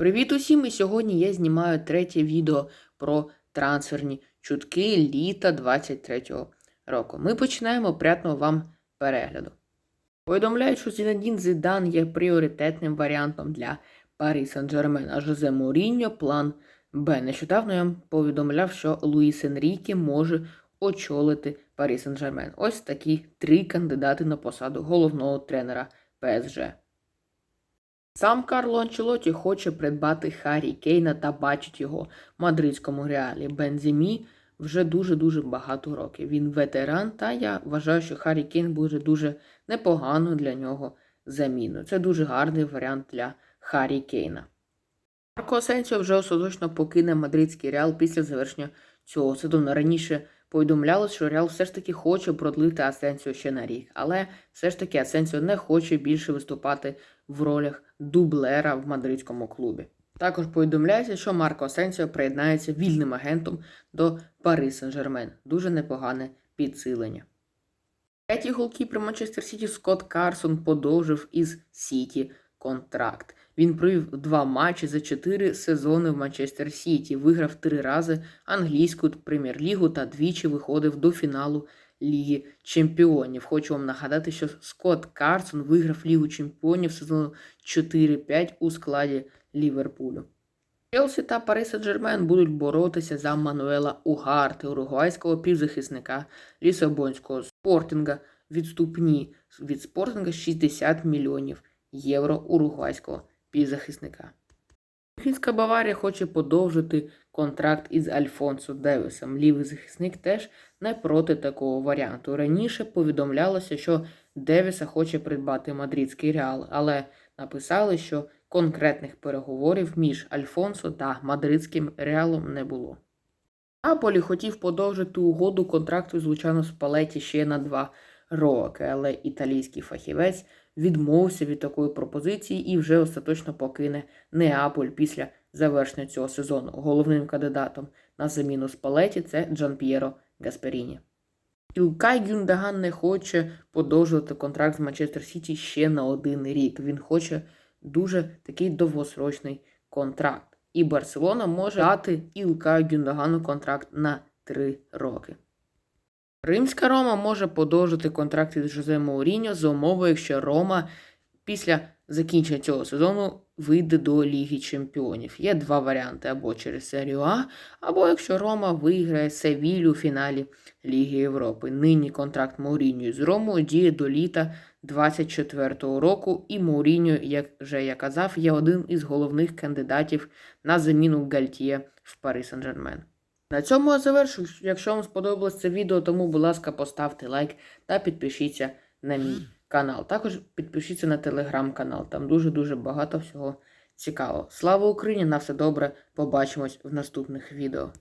Привіт усім! І сьогодні я знімаю третє відео про трансферні чутки літа 23-го року. Ми починаємо приятного вам перегляду. Повідомляють, що Зінедін Зидан є пріоритетним варіантом для Парі Сан-Джермен, а Жозе Муріньо план Б. Нещодавно я повідомляв, що Луїс Енріке може очолити Парі Сан-Джермен. Ось такі три кандидати на посаду головного тренера ПСЖ. Сам Карло Анчелоті хоче придбати Харі Кейна та бачить його в мадридському реалі. Бензімі вже дуже-дуже багато років. Він ветеран, та я вважаю, що Харі Кейн буде дуже непогано для нього заміною. Це дуже гарний варіант для Харі Кейна. Марко Асенсіо вже остаточно покине мадридський реал після завершення цього сезону. Раніше повідомлялось, що Реал все ж таки хоче продлити Асенсіо ще на рік, але все ж таки Асенсіо не хоче більше виступати в ролях дублера в мадридському клубі. Також повідомляється, що Марко Асенсіо приєднається вільним агентом до Пари Сен-Жермен. Дуже непогане підсилення. Третій голкіпер Манчестер Сіті Скотт Карсон подовжив із Сіті контракт. Він провів два матчі за чотири сезони в Манчестер Сіті, виграв три рази англійську прем'єр-лігу та двічі виходив до фіналу Ліги Чемпіонів. Хочу вам нагадати, що Скотт Карсон виграв Лігу Чемпіонів сезону 4-5 у складі Ліверпулю. Челсі та Пари Сен-Жермен будуть боротися за Мануела Угарти, уругвайського півзахисника Лісабонського спортинга. Відступні від спортинга 60 мільйонів євро уругвайського півзахисника. Мюнхенська Баварія хоче подовжити контракт із Альфонсо Девісом. Лівий захисник теж не проти такого варіанту. Раніше повідомлялося, що Девіса хоче придбати мадридський реал, але написали, що конкретних переговорів між Альфонсо та мадридським реалом не було. Наполі хотів подовжити угоду контракту з Лучано Спалеті ще на два роки, але італійський фахівець відмовився від такої пропозиції і вже остаточно покине Неаполь після завершення цього сезону. Головним кандидатом на заміну Спалеті це Джан П'єро Гасперіні. Ілкай Гюндаган не хоче подовжувати контракт з Манчестер Сіті ще на один рік. Він хоче дуже такий довгосрочний контракт. І Барселона може дати Ілкаю Гюндагану контракт на 3 роки. Римська Рома може подовжити контракт із Жозе Мауріньо за умовою, якщо Рома після закінчення цього сезону вийде до Ліги Чемпіонів. Є два варіанти: або через серію А, або якщо Рома виграє Севілю у фіналі Ліги Європи. Нині контракт Мауріньо з Ромою діє до літа 24-го року, і Мауріньо, як вже я казав, є один із головних кандидатів на заміну Гальтіє в Парі Сен-Жермен. На цьому я завершу. Якщо вам сподобалось це відео, тому, будь ласка, поставте лайк та підпишіться на мій канал. Також підпишіться на телеграм-канал, там дуже-дуже багато всього цікавого. Слава Україні! На все добре! Побачимось в наступних відео.